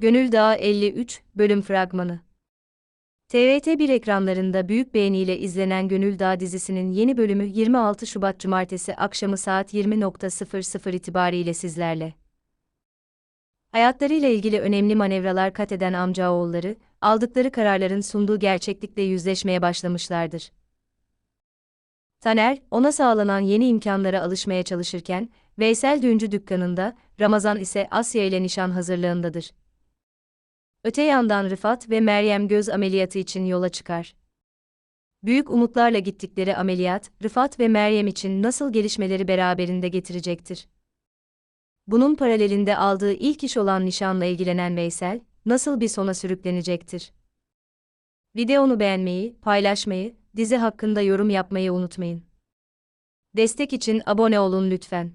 Gönül Dağı 53 bölüm fragmanı. TRT1 ekranlarında büyük beğeniyle izlenen Gönül Dağı dizisinin yeni bölümü 26 Şubat Cumartesi akşamı saat 20.00 itibariyle sizlerle. Hayatlarıyla ilgili önemli manevralar kat eden amcaoğulları, aldıkları kararların sunduğu gerçeklikle yüzleşmeye başlamışlardır. Taner, ona sağlanan yeni imkanlara alışmaya çalışırken, Veysel Düğüncü dükkanında, Ramazan ise Asya ile nişan hazırlığındadır. Öte yandan Rıfat ve Meryem göz ameliyatı için yola çıkar. Büyük umutlarla gittikleri ameliyat, Rıfat ve Meryem için nasıl gelişmeleri beraberinde getirecektir? Bunun paralelinde aldığı ilk iş olan nişanla ilgilenen Veysel, nasıl bir sona sürüklenecektir? Videonu beğenmeyi, paylaşmayı, dizi hakkında yorum yapmayı unutmayın. Destek için abone olun lütfen.